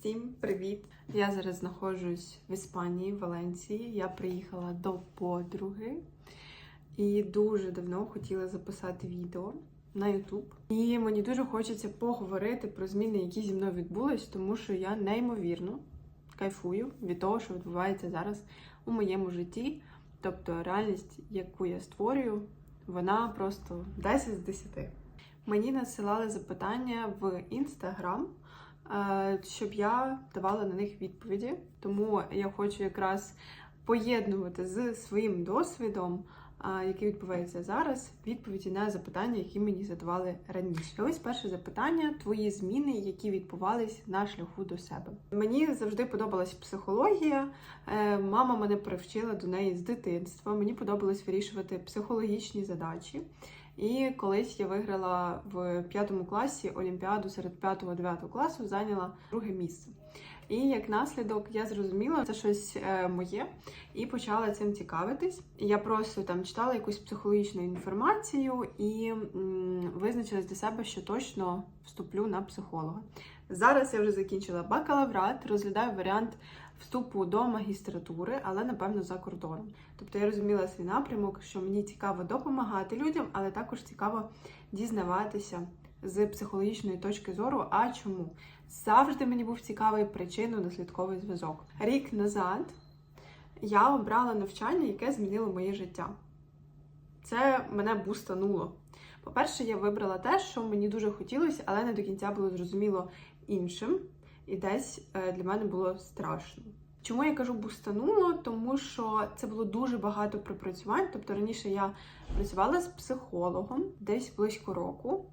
Всім привіт! Я зараз знаходжусь в Іспанії, в Валенції. Я приїхала до подруги і дуже давно хотіла записати відео на YouTube. І мені дуже хочеться поговорити про зміни, які зі мною відбулись, тому що я неймовірно кайфую від того, що відбувається зараз у моєму житті. Тобто реальність, яку я створюю, вона просто 10 з 10. Мені надсилали запитання в е, щоб я давала на них відповіді. Тому я хочу якраз поєднувати з своїм досвідом, е, який відбувається зараз, відповіді на запитання, які мені задавали раніше. Ось перше запитання: твої зміни, які відбувались на шляху до себе. Мені завжди подобалась психологія. Е, Мама мене привчила до неї з дитинства. Мені подобалось вирішувати психологічні задачі. І колись я виграла в п'ятому класі олімпіаду серед 5-9 класу, зайняла друге місце. І як наслідок я зрозуміла, це щось е, моє, і почала цим цікавитись. Я просто там читала якусь психологічну інформацію і визначилась для себе, що точно вступлю на психолога. Зараз я вже закінчила бакалаврат, розглядаю варіант вступу до магістратури, але напевно за кордоном. Тобто я розуміла свій напрямок, що мені цікаво допомагати людям, але також цікаво дізнаватися з психологічної точки зору. А чому? Завжди мені був цікавий причинно-наслідковий зв'язок. Рік назад я обрала навчання, яке змінило моє життя. Це мене бустануло. По-перше, я вибрала те, що мені дуже хотілося, але не до кінця було зрозуміло іншим, і десь е, для мене було страшно. Чому я кажу бустануло? Тому що це було дуже багато пропрацювань. Тобто раніше я працювала з психологом десь близько року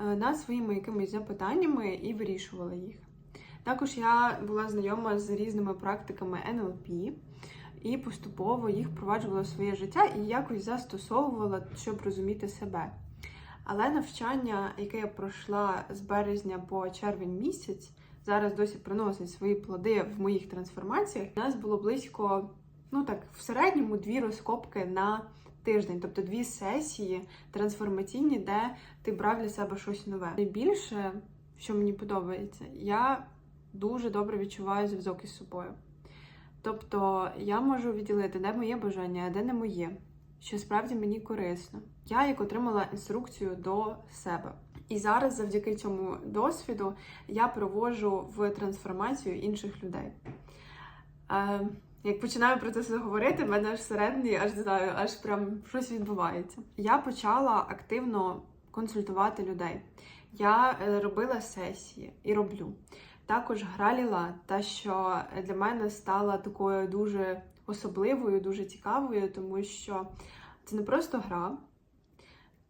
е, над своїми якимись запитаннями і вирішувала їх. Також я була знайома з різними практиками НЛП і поступово їх впроваджувала в своє життя і якось застосовувала, щоб розуміти себе. Але навчання, яке я пройшла з березня по червень місяць, зараз досі приносить свої плоди в моїх трансформаціях. У нас було близько, ну так, в середньому дві розкопки на тиждень, тобто дві сесії трансформаційні, де ти брав для себе щось нове. Найбільше, що мені подобається, я дуже добре відчуваю зв'язок із собою. Тобто я можу відділити, де моє бажання, а де не моє, що справді мені корисно. Я як отримала інструкцію до себе. І зараз, завдяки цьому досвіду, я проводжу в трансформацію інших людей. Е, як починаю про це говорити, в мене аж всередині, аж не знаю, аж прям щось відбувається. Я почала активно консультувати людей. Я е, робила сесії і роблю. Також гра ліла, та що для мене стала такою дуже особливою, дуже цікавою, тому що це не просто гра,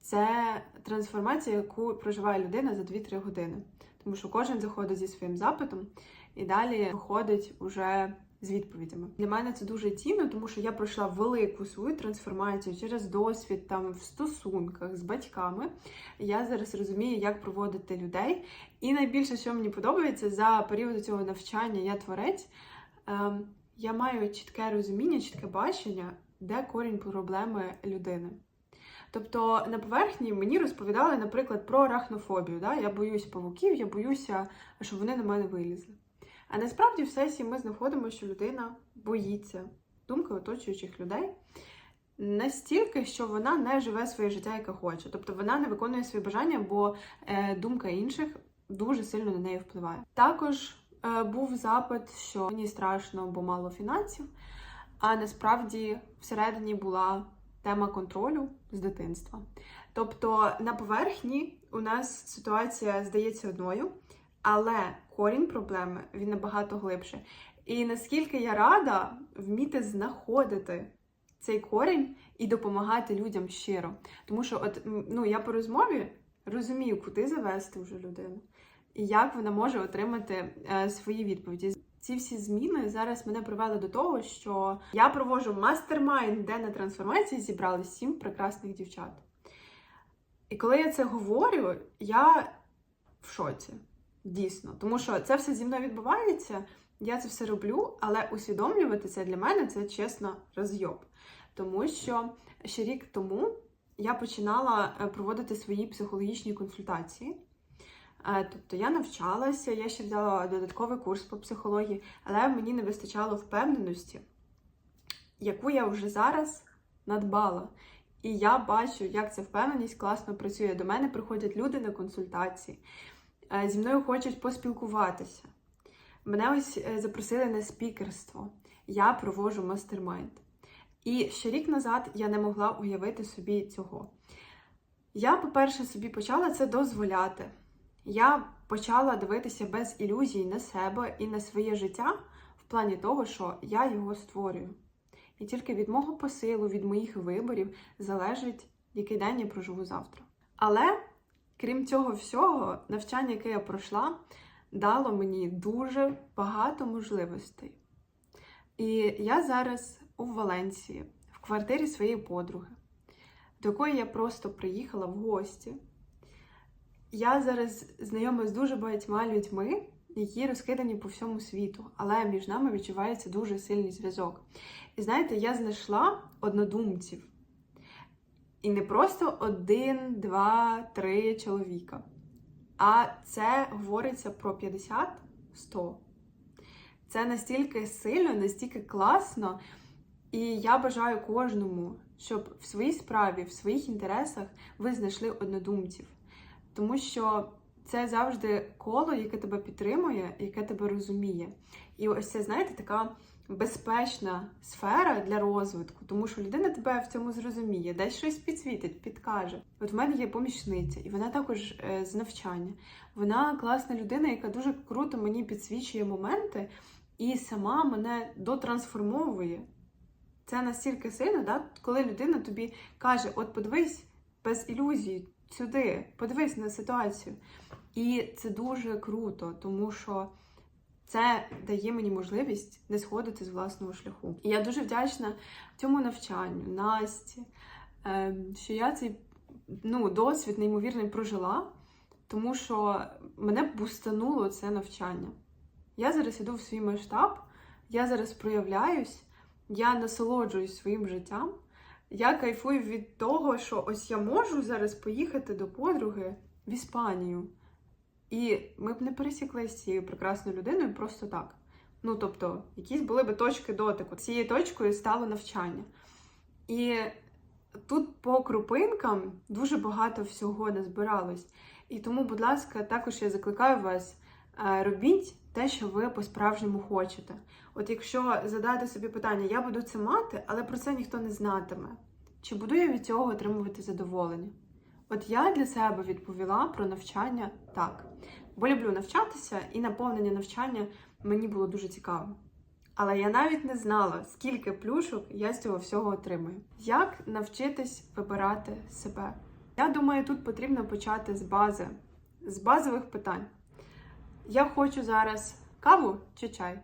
це трансформація, яку проживає людина за 2-3 години. Тому що кожен заходить зі своїм запитом і далі виходить уже з відповідями. Для мене це дуже цінно, тому що я пройшла велику свою трансформацію через досвід там в стосунках з батьками. Я зараз розумію, як проводити людей. І найбільше, що мені подобається, за період цього навчання я творець. Ем, я маю чітке розуміння, чітке бачення, де корінь проблеми людини. Тобто на поверхні мені розповідали, наприклад, про арахнофобію. Да? Я боюсь павуків, я боюся, щоб вони на мене вилізли. А насправді в сесії ми знаходимо, що людина боїться думки оточуючих людей настільки, що вона не живе своє життя, яке хоче. Тобто вона не виконує свої бажання, бо е, думка інших дуже сильно на неї впливає. Також е, був запит, що мені страшно, бо мало фінансів. А насправді всередині була тема контролю з дитинства. Тобто на поверхні у нас ситуація здається одною, але корінь проблеми він набагато глибше. І наскільки я рада вміти знаходити цей корінь і допомагати людям щиро. Тому що, от ну я по розмові розумію, куди завести вже людину, і як вона може отримати е, свої відповіді. Ці всі зміни зараз мене привели до того, що я проводжу мастер-майнд, де на трансформації зібрали сім прекрасних дівчат. І коли я це говорю, я в шоці. Дійсно, тому що це все зі мною відбувається, я це все роблю, але усвідомлювати це для мене це чесно розйоб. Тому що ще рік тому я починала е, проводити свої психологічні консультації. Е, Тобто я навчалася, я ще взяла додатковий курс по психології, але мені не вистачало впевненості, яку я вже зараз надбала. І я бачу, як ця впевненість класно працює. До мене приходять люди на консультації, е, зі мною хочуть поспілкуватися. Мене ось е, запросили на спікерство. Я проводжу мастер-майнд. І ще рік назад я не могла уявити собі цього. Я, по-перше, собі почала це дозволяти. Я почала дивитися без ілюзій на себе і на своє життя в плані того, що я його створюю. І тільки від мого посилу, від моїх виборів залежить, який день я проживу завтра. Але крім цього всього, навчання, яке я пройшла, дало мені дуже багато можливостей. І я зараз у Валенції, в квартирі своєї подруги, до якої я просто приїхала в гості. Я зараз знайома з дуже багатьма людьми, які розкидані по всьому світу, але між нами відчувається дуже сильний зв'язок. І знаєте, я знайшла однодумців. І не просто один, два, три чоловіка. А це говориться про 50-100. Це настільки сильно, настільки класно. І я бажаю кожному, щоб в своїй справі, в своїх інтересах ви знайшли однодумців. Тому що це завжди коло, яке тебе підтримує, яке тебе розуміє. І ось це, знаєте, така безпечна сфера для розвитку, тому що людина тебе в цьому зрозуміє, десь щось підсвітить, підкаже. От в мене є помічниця, і вона також е, з навчання. Вона класна людина, яка дуже круто мені підсвічує моменти і сама мене дотрансформовує. Це настільки сильно, да? коли людина тобі каже: от подивись без ілюзій сюди, подивись на ситуацію. І це дуже круто, тому що це дає мені можливість не сходити з власного шляху. І я дуже вдячна цьому навчанню, Насті, е, що я цей ну, досвід неймовірний прожила, тому що мене бустануло це навчання. Я зараз іду в свій масштаб, я зараз проявляюсь, я насолоджуюсь своїм життям. Я кайфую від того, що ось я можу зараз поїхати до подруги в Іспанію. І ми б не пересіклися з цією прекрасною людиною просто так. Ну, тобто, якісь були б точки дотику. Цією точкою стало навчання. І тут по крупинкам дуже багато всього назбиралось. І тому, будь ласка, також я закликаю вас, е, робіть те, що ви по-справжньому хочете. От якщо задати собі питання, я буду це мати, але про це ніхто не знатиме. Чи буду я від цього отримувати задоволення? От я для себе відповіла про навчання так. Бо люблю навчатися, і наповнення навчання мені було дуже цікаво. Але я навіть не знала, скільки плюшок я з цього всього отримую. Як навчитись вибирати себе? Я думаю, тут потрібно почати з бази, з базових питань. Я хочу зараз каву чи чай?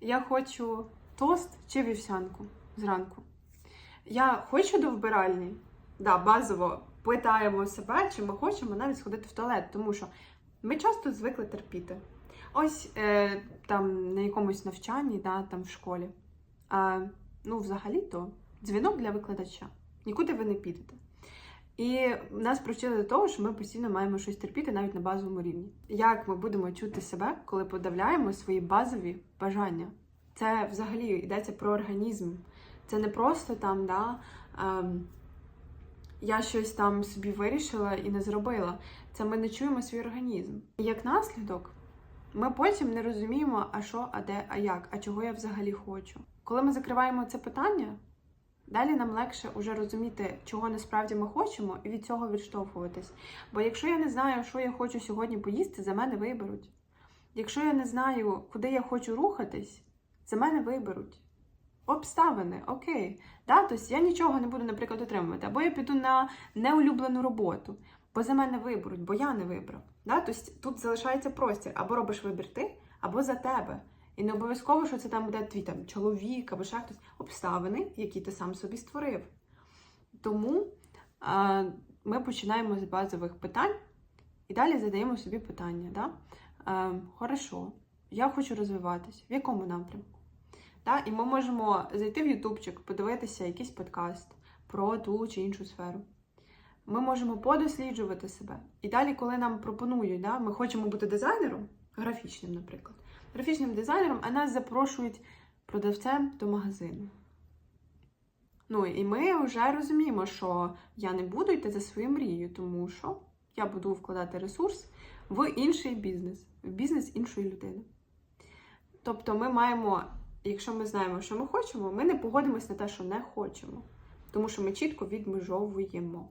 Я хочу тост чи вівсянку зранку. Я хочу до вбиральні. Да, базово питаємо себе, чи ми хочемо навіть сходити в туалет, тому що ми часто звикли терпіти. Ось е, там на якомусь навчанні, да, там в школі. А, ну, взагалі-то дзвінок для викладача. Нікуди ви не підете. І нас привчили до того, що ми постійно маємо щось терпіти навіть на базовому рівні. Як ми будемо чути себе, коли подавляємо свої базові бажання? Це взагалі йдеться про організм. Це не просто там, да, ем, я щось там собі вирішила і не зробила. Це ми не чуємо свій організм. І як наслідок, ми потім не розуміємо, а що, а де, а як, а чого я взагалі хочу. Коли ми закриваємо це питання, далі нам легше уже розуміти, чого насправді ми хочемо, і від цього відштовхуватись. Бо якщо я не знаю, що я хочу сьогодні поїсти, за мене виберуть. Якщо я не знаю, куди я хочу рухатись, за мене виберуть. Обставини, окей. Да? Тобто я нічого не буду, наприклад, отримувати. Або я піду на неулюблену роботу, бо за мене виберуть, бо я не вибрав. Да? Тобто тут залишається простір. Або робиш вибір ти, або за тебе. І не обов'язково, що це там буде твій там, чоловік або ще хтось. Обставини, які ти сам собі створив. Тому а, ми починаємо з базових питань і далі задаємо собі питання. Да? А, Хорошо, я хочу розвиватись. В якому напрямку? Та? І ми можемо зайти в Ютубчик, подивитися якийсь подкаст про ту чи іншу сферу. ми можемо подосліджувати себе. І далі, коли нам пропонують, да, ми хочемо бути дизайнером, графічним, наприклад, графічним дизайнером, а нас запрошують продавцем до магазину. Ну і ми вже розуміємо, що я не буду йти за свою мрією, тому що я буду вкладати ресурс в інший бізнес, в бізнес іншої людини. Тобто ми маємо, якщо ми знаємо, що ми хочемо, ми не погодимося на те, що не хочемо, тому що ми чітко відмежовуємо.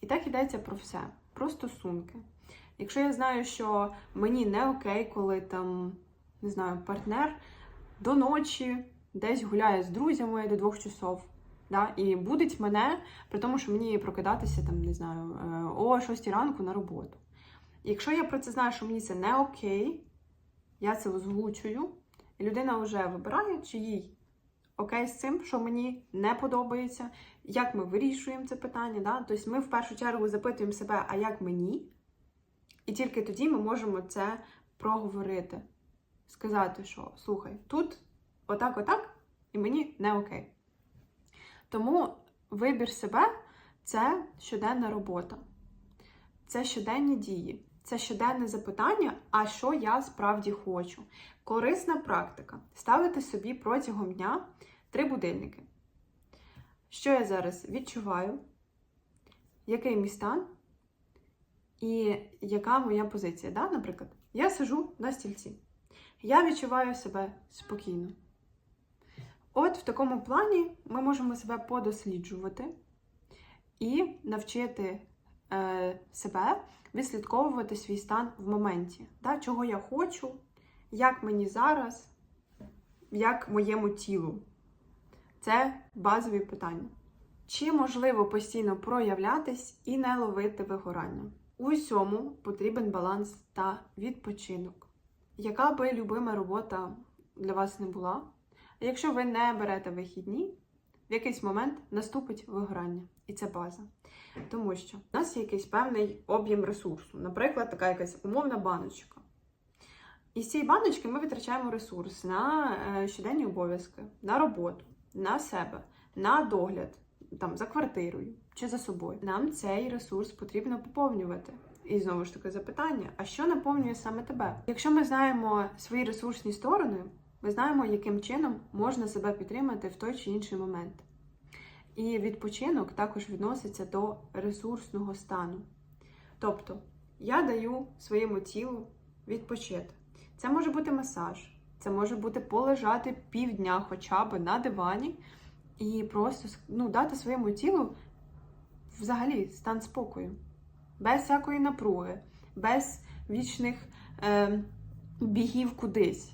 І так йдеться про все, про стосунки. Якщо я знаю, що мені не окей, коли там, не знаю, партнер до ночі десь гуляє з друзями до двох часов, да, і будить мене, при тому, що мені прокидатися там, не знаю, е, о 6 ранку на роботу. Якщо я про це знаю, що мені це не окей, я це озвучую, і людина вже вибирає, чи їй окей з цим, що мені не подобається, як ми вирішуємо це питання. Да? Тобто ми в першу чергу запитуємо себе, а як мені? І тільки тоді ми можемо це проговорити. Сказати, що слухай, тут отак, отак, і мені не окей. Тому вибір себе це щоденна робота, це щоденні дії, це щоденне запитання, а що я справді хочу. Корисна практика ставити собі протягом дня три будильники. Що я зараз відчуваю, який мій стан і яка моя позиція. Да? Наприклад, я сижу на стільці. Я відчуваю себе спокійно. От в такому плані ми можемо себе подосліджувати і навчити е, себе відслідковувати свій стан в моменті, да? чого я хочу, як мені зараз, як моєму тілу. Це базові питання. Чи можливо постійно проявлятись і не ловити вигорання? У всьому потрібен баланс та відпочинок. Яка би любима робота для вас не була, якщо ви не берете вихідні, в якийсь момент наступить вигорання. І це база. Тому що в нас є якийсь певний об'єм ресурсу, наприклад, така якась умовна баночка. І з цієї баночки ми витрачаємо ресурс на е, щоденні обов'язки, на роботу, на себе, на догляд там, за квартирою чи за собою. Нам цей ресурс потрібно поповнювати. І знову ж таки запитання: а що наповнює саме тебе? Якщо ми знаємо свої ресурсні сторони, ми знаємо, яким чином можна себе підтримати в той чи інший момент. І відпочинок також відноситься до ресурсного стану. Тобто, я даю своєму тілу відпочити. Це може бути масаж, це може бути полежати півдня хоча б на дивані і просто ну, дати своєму тілу взагалі стан спокою, без всякої напруги, без вічних е, бігів кудись.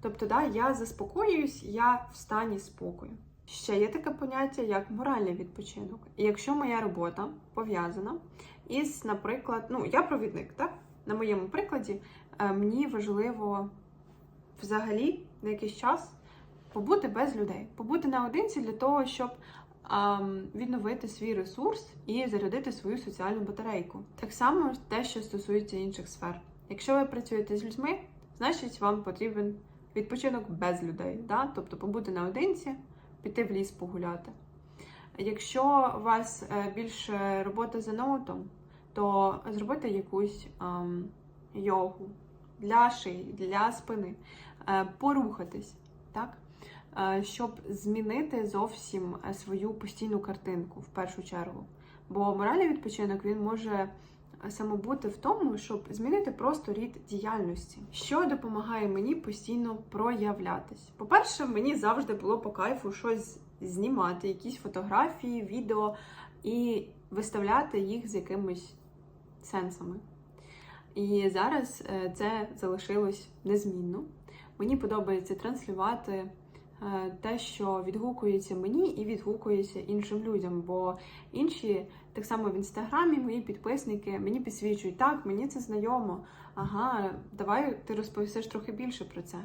Тобто, да, я заспокоююсь, я в стані спокою. Ще є таке поняття, як моральний відпочинок. І якщо моя робота пов'язана із, наприклад, ну, я провідник, так? На моєму прикладі, е, мені важливо взагалі на якийсь час побути без людей, побути наодинці для того, щоб відновити свій ресурс і зарядити свою соціальну батарейку. Так само те, що стосується інших сфер. Якщо ви працюєте з людьми, значить вам потрібен відпочинок без людей, да? тобто побути наодинці, піти в ліс погуляти. Якщо у вас е, більше робота за ноутом, то зробити якусь ем, йогу для шиї, для спини, е, порухатись, так? Е, щоб змінити зовсім е, свою постійну картинку в першу чергу. Бо моральний відпочинок він може саме бути в тому, щоб змінити просто рід діяльності, що допомагає мені постійно проявлятись. По-перше, мені завжди було по кайфу щось знімати, якісь фотографії, відео і виставляти їх з якимись сенсами. І зараз е, це залишилось незмінно. Мені подобається транслювати е, те, що відгукується мені і відгукується іншим людям. Бо інші, так само в інстаграмі, мої підписники мені підсвічують, так, мені це знайомо. Ага, давай ти розповісиш трохи більше про це.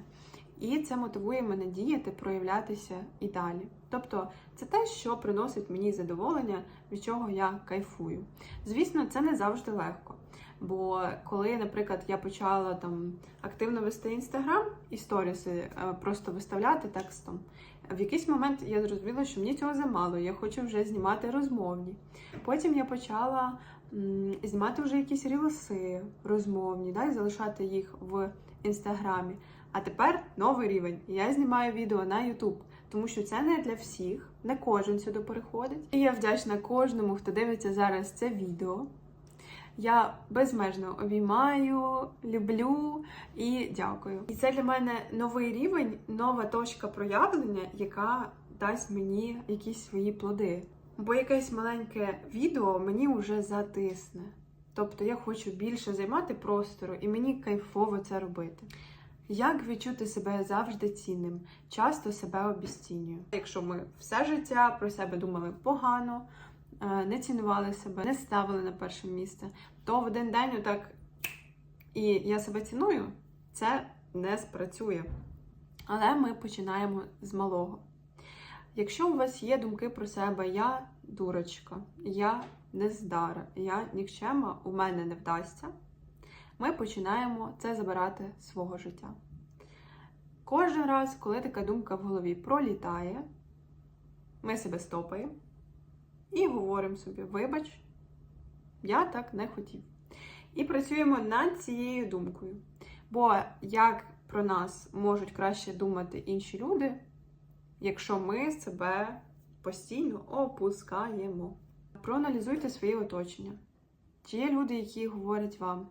І це мотивує мене діяти, проявлятися і далі. Тобто, це те, що приносить мені задоволення, від чого я кайфую. Звісно, це не завжди легко. Бо коли, наприклад, я почала там активно вести інстаграм і сторіси е, просто виставляти текстом, в якийсь момент я зрозуміла, що мені цього замало. Я хочу вже знімати розмовні. Потім я почала знімати вже якісь рілси розмовні, да, і залишати їх в інстаграмі. А тепер новий рівень. Я знімаю відео на YouTube, тому що це не для всіх, не кожен сюди переходить. І я вдячна кожному, хто дивиться зараз це відео. Я безмежно обіймаю, люблю і дякую. І це для мене новий рівень, нова точка проявлення, яка дасть мені якісь свої плоди. Бо якесь маленьке відео мені вже затисне. Тобто я хочу більше займати простору, і мені кайфово це робити. Як відчути себе завжди цінним? Часто себе обіцінюю. Якщо ми все життя про себе думали погано, не цінували себе, не ставили на перше місце, то в один день отак і я себе ціную, це не спрацює. Але ми починаємо з малого. Якщо у вас є думки про себе, я дурочка, я нездара, я нікчема, у мене не вдасться, ми починаємо це забирати з свого життя. Кожен раз, коли така думка в голові пролітає, ми себе стопаємо і говоримо собі: вибач, я так не хотів. І працюємо над цією думкою. Бо як про нас можуть краще думати інші люди, якщо ми себе постійно опускаємо. Проаналізуйте своє оточення. Чи є люди, які говорять вам,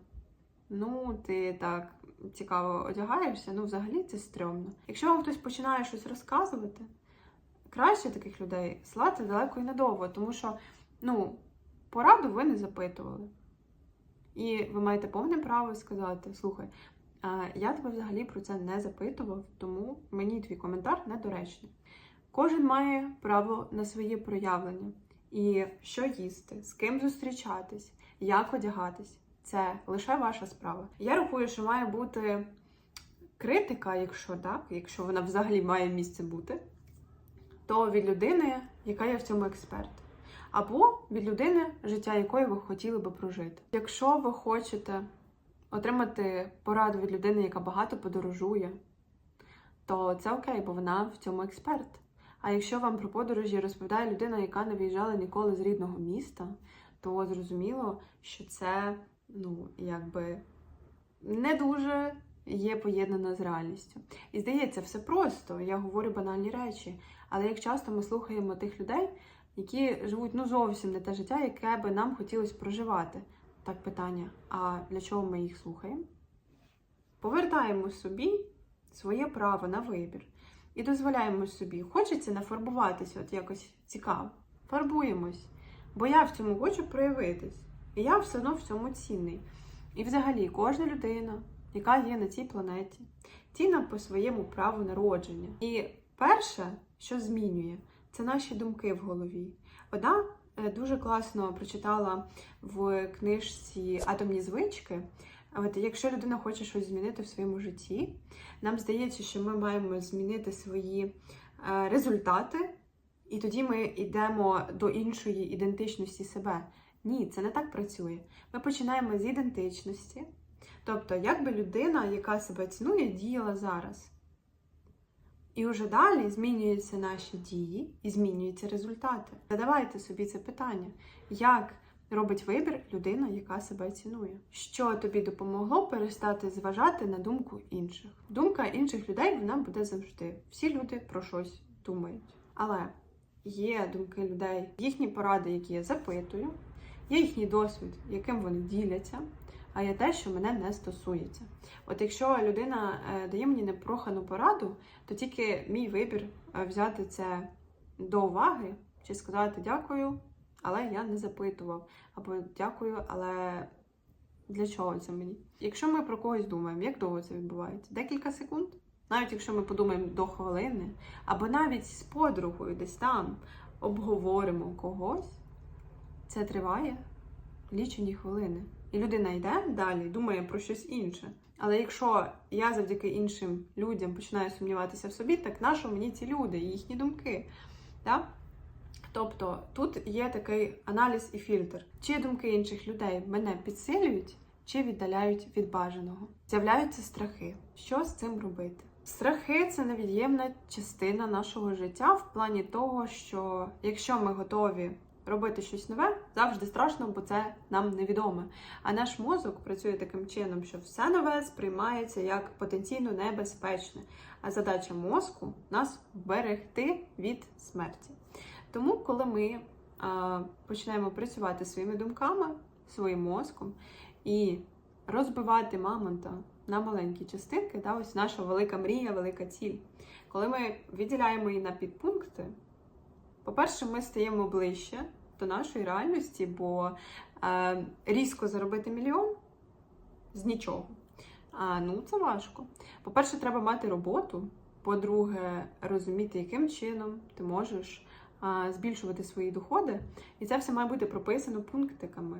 ну, ти так цікаво одягаєшся, ну, взагалі це стрьомно. Якщо вам хтось починає щось розказувати, краще таких людей слати далеко і надовго, тому що, ну, пораду ви не запитували. І ви маєте повне право сказати: слухай, я тебе взагалі про це не запитував, тому мені твій коментар недоречний. Кожен має право на своє проявлення. І що їсти, з ким зустрічатись, як одягатись це лише ваша справа. Я рахую, що має бути критика, якщо так, якщо вона взагалі має місце бути, то від людини, яка є в цьому експерт. Або від людини, життя якої ви хотіли би прожити. Якщо ви хочете отримати пораду від людини, яка багато подорожує, то це окей, бо вона в цьому експерт. А якщо вам про подорожі розповідає людина, яка не виїжджала ніколи з рідного міста, то зрозуміло, що це ну, якби не дуже є поєднано з реальністю. І здається, все просто. Я говорю банальні речі. Але як часто ми слухаємо тих людей, які живуть ну зовсім не те життя, яке би нам хотілося проживати. Так питання: а для чого ми їх слухаємо? Повертаємо собі своє право на вибір. І дозволяємо собі, хочеться нафарбуватися, от якось цікаво. Фарбуємось. Бо я в цьому хочу проявитись. І я все одно в цьому цінний. І взагалі, кожна людина, яка є на цій планеті, цінна по своєму праву народження. І перше, що змінює, це наші думки в голові. Одна е, дуже класно прочитала в книжці Атомні звички. От якщо людина хоче щось змінити в своєму житті, нам здається, що ми маємо змінити свої е, результати, і тоді ми йдемо до іншої ідентичності себе. Ні, це не так працює. Ми починаємо з ідентичності, тобто, як би людина, яка себе цінує, діяла зараз. І вже далі змінюються наші дії і змінюються результати. Задавайте собі це питання, як робить вибір людина, яка себе цінує. Що тобі допомогло перестати зважати на думку інших? Думка інших людей вона буде завжди. Всі люди про щось думають. Але є думки людей, їхні поради, які я запитую, є їхній досвід, яким вони діляться. А є те, що мене не стосується. От якщо людина е, дає мені непрохану пораду, то тільки мій вибір е, взяти це до уваги чи сказати дякую, але я не запитував. Або дякую, але для чого це мені? Якщо ми про когось думаємо, як довго це відбувається? Декілька секунд? Навіть якщо ми подумаємо до хвилини, або навіть з подругою десь там обговоримо когось, це триває лічені хвилини. І людина йде далі, думає про щось інше. Але якщо я завдяки іншим людям починаю сумніватися в собі, так нащо мені ці люди їхні думки? Так? Тобто тут є такий аналіз і фільтр. Чи думки інших людей мене підсилюють, чи віддаляють від бажаного. З'являються страхи. Що з цим робити? Страхи це невід'ємна частина нашого життя в плані того, що якщо ми готові робити щось нове, завжди страшно, бо це нам невідоме. А наш мозок працює таким чином, що все нове сприймається як потенційно небезпечне. А задача мозку нас вберегти від смерті. Тому, коли ми а, починаємо працювати своїми думками, своїм мозком і розбивати мамонта на маленькі частинки, да, ось наша велика мрія, велика ціль. Коли ми відділяємо її на підпункти, по-перше, ми стаємо ближче до нашої реальності, бо е, різко заробити мільйон з нічого. А, ну, це важко. По-перше, треба мати роботу. По-друге, розуміти, яким чином ти можеш а, збільшувати свої доходи. І це все має бути прописано пунктиками.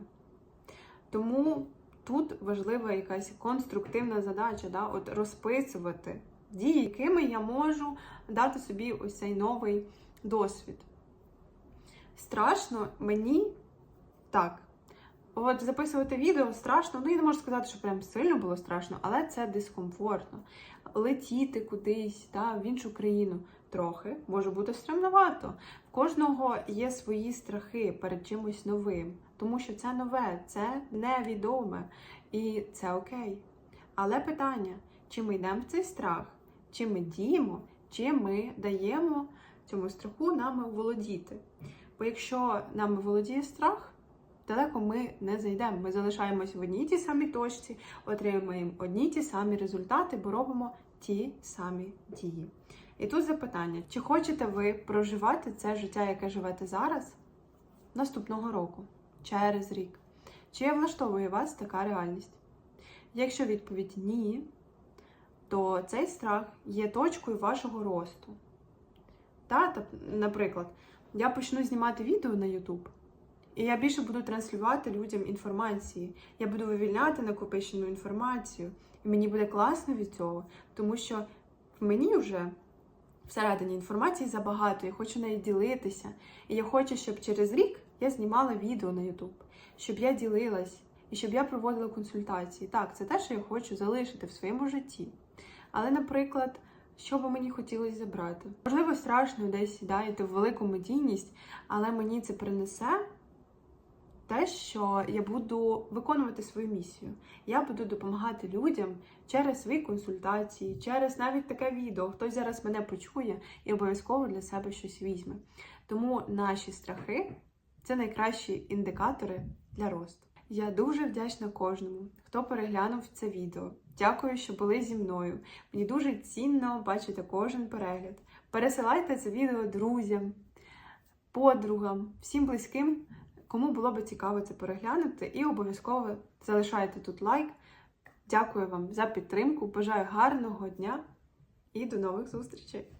Тому тут важлива якась конструктивна задача, да? от розписувати дії, якими я можу дати собі ось цей новий досвід. Страшно мені так. От записувати відео страшно, ну я не можу сказати, що прям сильно було страшно, але це дискомфортно. Летіти кудись та, в іншу країну трохи може бути стремновато. В кожного є свої страхи перед чимось новим, тому що це нове, це невідоме і це окей. Але питання: чи ми йдемо в цей страх, чи ми діємо, чи ми даємо цьому страху нами володіти. Бо якщо нами володіє страх, далеко ми не зайдемо. Ми залишаємось в одній тій самій точці, отримуємо одні ті самі результати, бо робимо ті самі дії. І тут запитання: чи хочете ви проживати це життя, яке живете зараз, наступного року, через рік? Чи влаштовує вас така реальність? Якщо відповідь ні, то цей страх є точкою вашого росту. Та, наприклад, я почну знімати відео на YouTube, і я більше буду транслювати людям інформації. Я буду вивільняти накопичену інформацію. І мені буде класно від цього, тому що в мені вже всередині інформації забагато, я хочу нею ділитися. І я хочу, щоб через рік я знімала відео на YouTube, щоб я ділилась і щоб я проводила консультації. Так, це те, що я хочу залишити в своєму житті. Але, наприклад, що би мені хотілося забрати? Можливо, страшно десь сідаєте в велику медійність, але мені це принесе те, що я буду виконувати свою місію. Я буду допомагати людям через свої консультації, через навіть таке відео. Хтось зараз мене почує і обов'язково для себе щось візьме. Тому наші страхи це найкращі індикатори для росту. Я дуже вдячна кожному, хто переглянув це відео. Дякую, що були зі мною. Мені дуже цінно бачити кожен перегляд. Пересилайте це відео друзям, подругам, всім близьким, кому було би цікаво це переглянути. І обов'язково залишайте тут лайк. Дякую вам за підтримку. Бажаю гарного дня і до нових зустрічей!